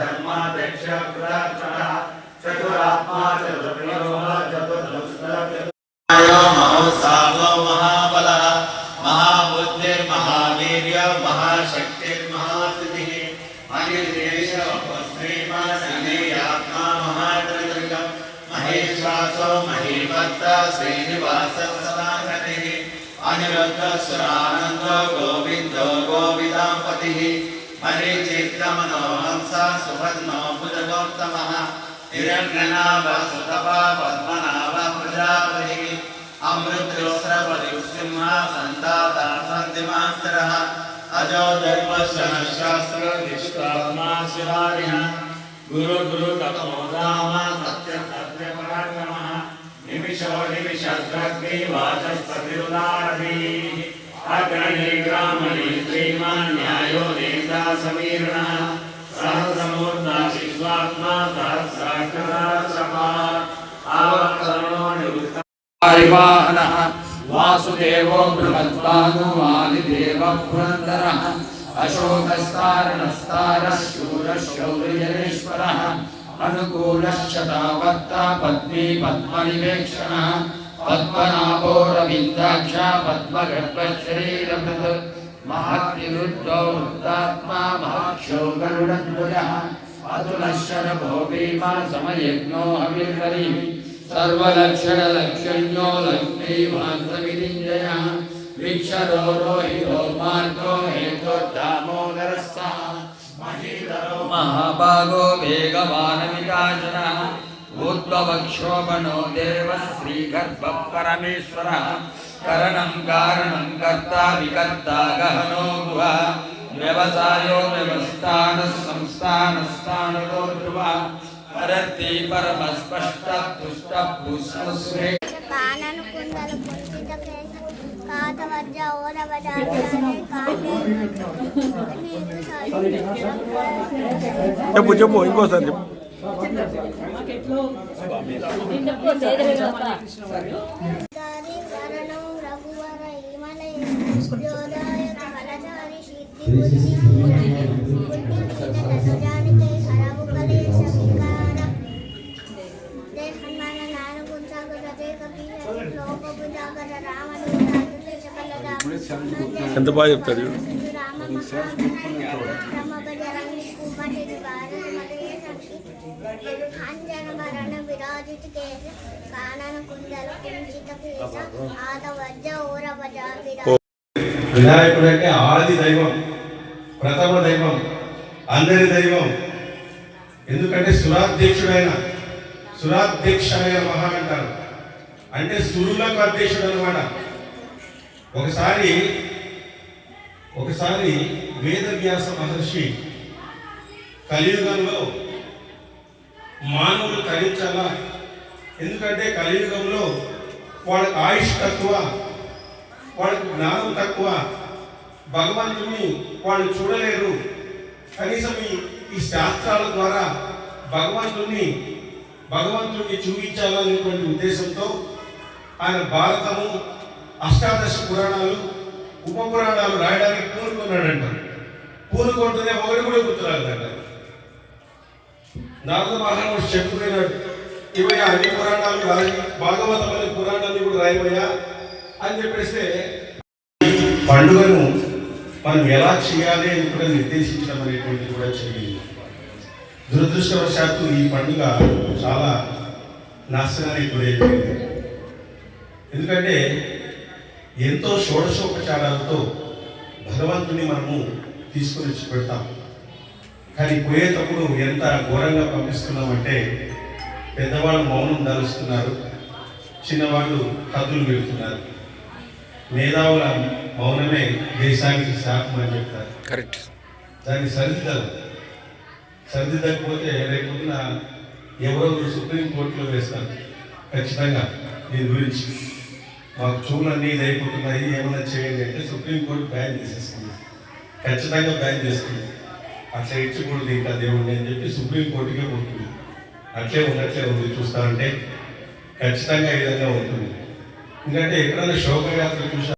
धर्माध्यक्ष कृताक्षरः चतुरात्मा चतुर्विभवः चतुर्दंशः महोत्साहो महाबलः महाबुद्धिर्महावीर्य महाशक्तिर्महास्तिः अनिर्देशस्मीमासनेयात्मा महात्रिदृगम् महेश्वासो महीभद्र श्रीनिवासः सदागतिः अनिरुद्धस्वरानन्दो गोविन्दो गोविदाम्पतिः मरीचित्तमनोहंसा सुभद्नो भुजगोत्तमः हिरण्यनाभः सुतपा पद्मनाभः प्रजापतिः अमृतोस्रपतिः सिंहा सन्ताता सन्धिमास्त्रः अजो धर्मशनशास्त्रनिष्कात्मा शिवारिः गुरु गुरु तपो राम सत्यपराक्रमः निमिषो निमिषद्रग्नि वाचस्पतिरुदारभिः। अग्रणी ग्रामणि श्रीमान् न्याय సమీరణ సహస్రమూర్త విశ్వాత్మా సహస్రాక్షరా వాసుదేవో బృహద్భానువాదిదేవ పురందరः అశోకస్తారణస్తారः శూరశౌర్యజనేశ్వరः అనుకూలశ్చతావత్త పద్మీ పద్మనివేక్షణ పద్మనాభోరవిందాక్ష పద్మగర్భశరీరభృత్ మహద్విరుద్ధో వృత్తాత్మా మహక్షో గరుడధ్వజः అతులశరభో భీమా సమయజ్ఞో హవిర్హరిः సర్వలక్షణలక్షణ్యో లక్ష్మీవాసవిరింజయ వీక్షరో రోహితో మార్గో హేతోర్ధామోదరస్స. మహీధరో మహాభాగో వేగవానమికాశన ఊర్ధ్వవక్షోభణో దేవ శ్రీగర్భ పరమేశ్వర ऊर्ध्वक्षोभनो देवः श्रीगर्भः परमेश्वरः करणं कारणं कर्ता विकर्ता गहनो गुहा। व्यवसायो व्यवस्थानः संस्थानस्थानतो ध्रुवः। परति परमस्पष्टपुष्टपुष्पस्वे कानन कुंडल कुंचित जब जब इनको सर వరణం ఎంత బాగా చెప్తారు? కానన వినాయకుడు అంటే ఆది దైవం ప్రథమ దైవం అందరి దైవం. ఎందుకంటే సురాధ్యక్షుడైన అయిన మహా అంటారు. అంటే సురులకు అధ్యక్షుడు అనమాట ఒకసారి ఒకసారి వేదవ్యాస మహర్షి కలియుగంలో మానవులు తరించాలా? ఎందుకంటే కలియుగంలో వాళ్ళకి ఆయుష్ తక్కువ వాళ్ళకి జ్ఞానం తక్కువ. భగవంతుని వాళ్ళు చూడలేరు. కనీసం ఈ శాస్త్రాల ద్వారా భగవంతుని భగవంతుడిని చూపించాలనేటువంటి ఉద్దేశంతో ఆయన భారతము అష్టాదశ పురాణాలు ఉప పురాణాలు రాయడానికి పూనుకున్నాడంట. పూనుకుంటూనే ఒకటి కూడా గుర్తురాలేదంట నారద మహారాజు చెప్పుకున్నాడు ఇవయ్యా అన్ని పురాణాలు రాయి భాగవతం అనే పురాణాన్ని కూడా రాయబోయా అని చెప్పేస్తే పండుగను మనం ఎలా చేయాలి అని కూడా నిర్దేశించడం అనేటువంటిది కూడా జరిగింది. దురదృష్టవశాత్తు ఈ పండుగ చాలా నాశనానికి గురైపోయింది. ఎందుకంటే ఎంతో షోడశోపచారాలతో భగవంతుని మనము తీసుకొని వచ్చి పెడతాం. కానీ పోయేటప్పుడు ఎంత ఘోరంగా పంపిస్తున్నామంటే పెద్దవాళ్ళు మౌనం ధరుస్తున్నారు. చిన్నవాళ్ళు కథలు పెడుతున్నారు. మేధావుల మౌనమే దేశానికి శాపం అని చెప్తారు. కరెక్ట్. దాన్ని సరిదిద్దాలి సరిదిద్దకపోతే రేపొద్దున ఎవరో సుప్రీంకోర్టులో వేస్తారు. ఖచ్చితంగా దీని గురించి. మాకు చూలన్నీ అయిపోతున్నాయి ఏమైనా చేయండి అంటే సుప్రీంకోర్టు బ్యాన్ చేసేస్తుంది. ఖచ్చితంగా బ్యాన్ చేస్తుంది. అట్లా ఇచ్చకూడదు ఇంకా దేవుడిని అని చెప్పి సుప్రీంకోర్టుకే పోతుంది అట్లే ఉంది అట్లే ఉంది చూస్తా అంటే ఖచ్చితంగా ఈ విధంగా ఉంటుంది. ఎందుకంటే ఎక్కడైనా శోభయాత్ర చూసా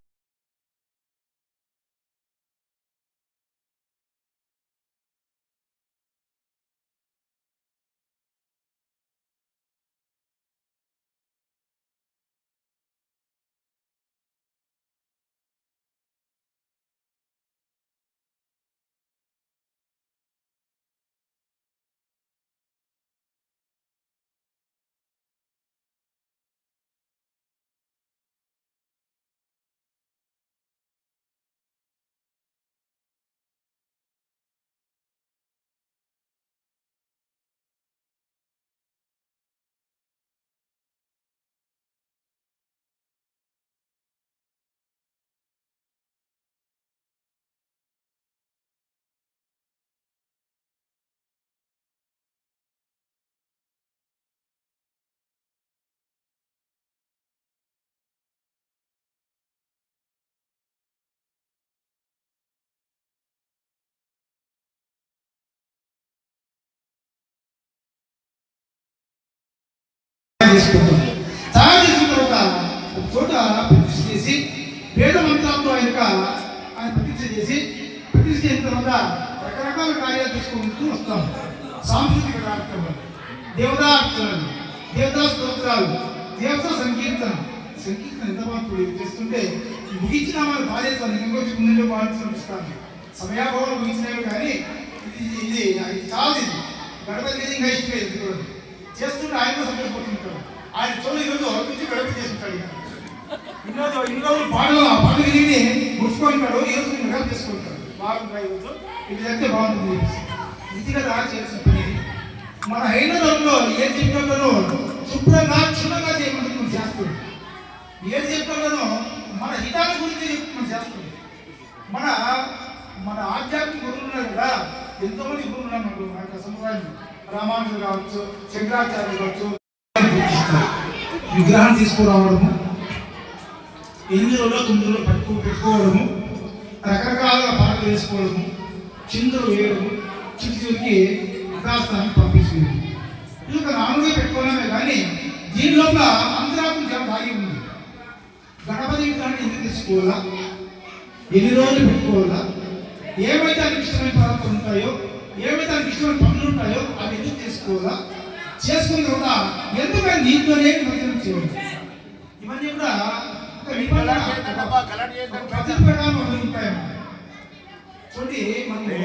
చేసుకుంటుంది తయారు చేసిన తర్వాత ఒక చోట ప్రతిష్ఠ చేసి వేద మంత్రాలతో ఆయనక ఆయన ప్రతిష్ఠ చేసి ప్రతిష్ఠ చేసిన తర్వాత రకరకాల కార్యాలు తీసుకుంటూ వస్తాం. సాంస్కృతిక కార్యక్రమాలు దేవతార్చనలు దేవతా స్తోత్రాలు దేవతా సంకీర్తన సంకీర్తన ఎంత మాత్రం చేస్తుంటే ముగించిన వాళ్ళు బాధ్యత ఇంకొచ్చి ముందు బాధ్యత చూపిస్తాను సమయాభావం ముగించినవి కానీ ఇది ఇది అది కాదు ఇది. గడప మీద ఇంకా ఇష్టం కూడా చేస్తుంటే ఆయన కూడా సంతోషపడుతుంటాడు ఆయన చోళ్ళు ఈరోజు అర్పించి గడప చేస్తుంటాడు ఇక. ఇన్ని రోజులు పాటలు ఆ పాటలు విని ముడుచుకుంటాడు ఈ రోజు నేను గడప చేసుకుంటాడు. బాగుంటుంది ఈరోజు ఇది అయితే బాగుంటుంది. ఇది కదా చేసిన పని. మన హైందవుల్లో ఏ చెప్పాలో శుభ్రంగా క్షుణ్ణంగా చేయమని మనం చేస్తుంది ఏం చెప్పాలో మన హితాల గురించి మనం చేస్తుంది మన మన ఆధ్యాత్మిక గురువులు ఉన్నారు కదా. ఎంతోమంది గురువులు ఉన్నారు మన యొక్క సముదాయం రామానుజులు కావచ్చు శంకరాచార్యులు కావచ్చు విగ్రహం తీసుకురావడము ఎనిమిది రోజులు తొమ్మిది రోజులు పట్టుకు పెట్టుకోవడము రకరకాలుగా పాటలు వేసుకోవడము చిందులు వేయడము చిట్టి చిరికి యథాస్థానికి పంపిస్తుంది ఇది ఒక నాలుగుగా పెట్టుకోవడమే కానీ దీని లోపల అంతరాత్మ చాలా దాగి ఉంది. గణపతి విగ్రహాన్ని ఎందుకు తీసుకోవాలా? ఎన్ని రోజులు పెట్టుకోవాలా? ఏవైతే అనిష్టమైన పదార్థాలు ఉంటాయో ఏవైతే ఆయనకి ఇష్టమైన పనులు ఉంటాయో అవి ఎందుకు చేసుకోవాలా? చేసుకున్న తర్వాత ఎందుకు ఆయన దీంట్లోనే నిమజ్జనం చేయాలి. ఇవన్నీ కూడా అవి ఉంటాయన్నమాట. చూడండి మనము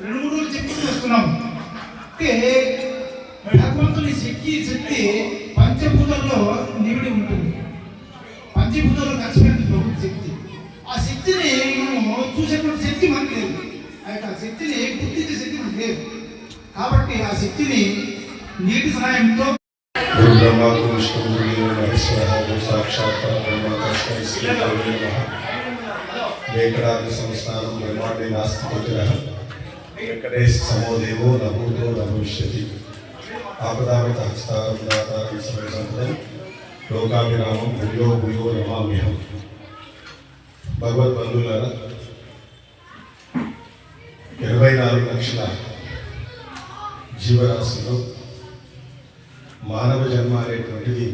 రెండు మూడు రోజులు చెప్పుకుంటూ వస్తున్నాం అంటే భగవంతుని శక్తి శక్తి ఆ యొక్క శక్తిని గుర్తించే శక్తి మనకు లేదు. కాబట్టి ఆ శక్తిని నీటి సహాయంతో బ్రహ్మ విష్ణు సంస్థానం బ్రహ్మాండే నభూతో ఆపదామిత హస్తారం దాతారం లోకాభిరామం భూయో భూయో ఇరవై నాలుగు లక్షల జీవరాశిలో మానవ జన్మ అనేటువంటిది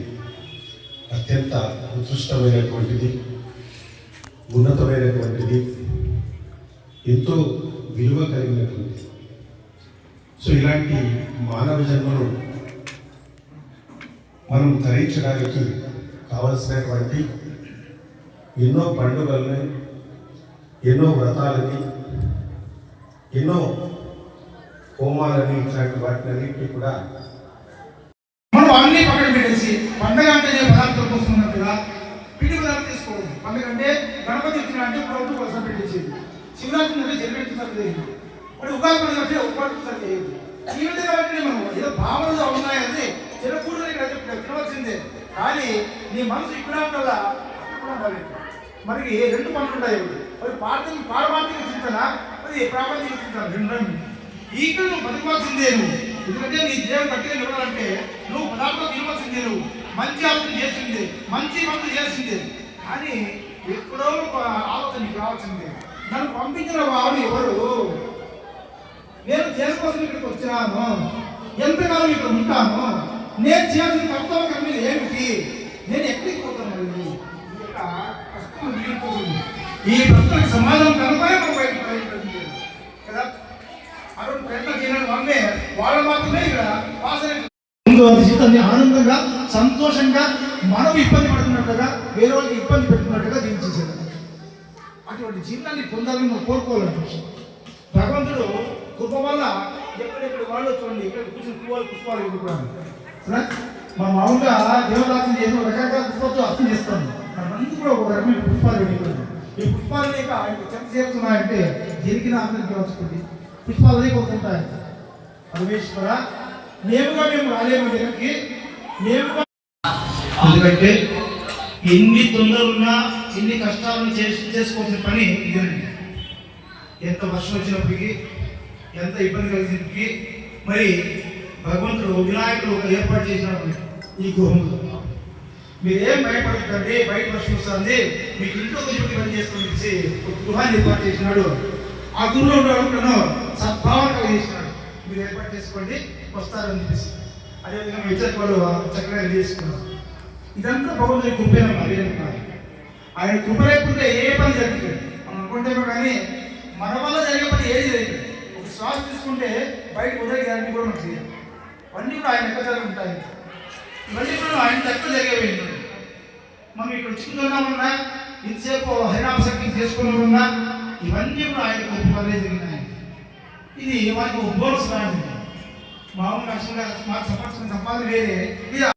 అత్యంత ఉత్కృష్టమైనటువంటిది ఉన్నతమైనటువంటిది ఎంతో విలువ కలిగినటువంటిది. సో ఇలాంటి మానవ జన్మను మనం ధరించడానికి కావలసినటువంటి ఎన్నో పండుగల్ని ఎన్నో వ్రతాలని ఎన్నో హోమాలని ఇట్లాంటి వాటినన్నింటినీ కూడా మనం అన్ని పక్కన పెట్టేసి పండగ అంటే పదార్థం కోసం ఉన్నట్టుగా పిండి పదార్థం తీసుకోవడం పండగ అంటే గణపతి వచ్చిన అంటే ప్రభుత్వం కోసం పెట్టేసేది. శివరాత్రి అంటే జన్మేంటి సరి చేయదు మరి ఉగాది పండుగ అంటే ఉపాధి సరి చేయదు ఈ విధంగా అంటే మనం. ఏదో భావనలు ఉన్నాయని తినకూడదు ఇక్కడ చెప్పి తినవలసిందే. కానీ నీ మనసు ఇక్కడ ఉండాలా? అక్కడ ఉండాలి. మనకి రెండు పనులు ఉంటాయి. మరి పార్థిక పారమార్థిక చింతన అది ప్రాపంచిక చింతన రెండు ఈకలు నువ్వు బతికాల్సిందే నువ్వు ఎందుకంటే నీ దేవుడు గట్టిగా నిలవాలంటే నువ్వు పదార్థం నిలవాల్సిందే నువ్వు మంచి ఆలోచన చేసిందే. మంచి పనులు చేసిందే. కానీ ఎప్పుడో ఒక ఆలోచన నీకు రావాల్సిందే. నన్ను పంపించిన వాడు ఎవరు? నేను దేనికోసం ఇక్కడికి వచ్చినాను? ఎంతకాలం ఇక్కడ ఉంటాను? నేను చేయాల్సిన కర్తవ్య కర్మలు ఏమిటి? నేను ఎక్కడికి పోతాను ఇక్కడ ప్రస్తుతం కష్టం ఈ ప్రశ్నకు సమాధానం కనుకనే మనం బయట బయటపడింది. కదా అటువంటి ప్రయత్నం చేయడం వల్లే వాళ్ళు మాత్రమే ఇక్కడ పాస్ ముందు వారి జీవితాన్ని ఆనందంగా సంతోషంగా మనం ఇబ్బంది పడుతున్నట్టుగా వేరే వాళ్ళకి ఇబ్బంది పెడుతున్నట్టుగా జీవించేసాడు అటువంటి జీవితాన్ని పొందాలని మనం కోరుకోవాలనిపిస్తుంది భగవంతుడు కృప వల్ల ఎక్కడెక్కడ వాళ్ళు చూడండి ఇక్కడ కూర్చుని పువ్వాలు పుష్పాలు ఎదుర్కోవాలి మనం మామూలుగా దేవదాసం చేసిన రకరకాల పుష్పాలతో అర్థం చేస్తాం మనమంతా కూడా ఒక రకమైన పుష్పాలు ఎదుర్కోవాలి ఈ పుష్పాలు లేక ఆయన చెంత చేరుతున్నాయంటే జరిగిన అందరికి వస్తుంది పుష్పాలు లేక ఉంటాయి పరమేశ్వర నేముగా మేము రాలేము దీనికి నేముగా ఎందుకంటే ఎన్ని తొందరలున్నా ఎన్ని కష్టాలను చేసి చేసుకోవాల్సిన పని ఇదేనండి ఎంత వర్షం వచ్చినప్పటికీ ఎంత ఇబ్బంది కలిగినప్పటికీ మరి భగవంతుడు వినాయకుడు ఒక ఏర్పాటు చేసినప్పుడు ఈ గృహంలో మీరేం భయపడకండి బయట వర్షం వస్తుంది మీకు ఇంట్లో కొంచెం పని చేసుకుని ఒక గృహాన్ని ఏర్పాటు చేసినాడు. ఆ గృహంలో ఉండేవాడు సద్భావన కలిగించినాడు మీరు ఏర్పాటు చేసుకోండి వస్తారని చెప్పేసి. అదేవిధంగా మీ వాళ్ళు చక్కగా చేసుకున్నారు. ఇదంతా భగవంతుని కృపేనమ్మా వేరేం ఆయన కృప లేకుంటే ఏ పని జరుగుతుంది మనం అనుకుంటేమో కానీ మన వల్ల జరిగే పని ఏది జరిగింది ఒక శ్వాస తీసుకుంటే బయట ఉదయం గ్యారంటీ కూడా మనకు తెలియదు. ఇవన్నీ కూడా ఆయన ఎక్కడ జరిగి ఉంటాయి. ఇవన్నీ కూడా ఆయన తక్కువ జరిగేవి మనం ఇక్కడ చిక్కుతున్నామన్నా ఇంతసేపు హరినామశక్తి చేసుకున్నామన్నా ఇవన్నీ కూడా ఆయన కృప వల్లే జరిగినాయి. ఇది మనకు ఒక లాంటిది. మామూలుగా అసలు మాకు సంపాదించిన సంపాదన వేరే. ఇది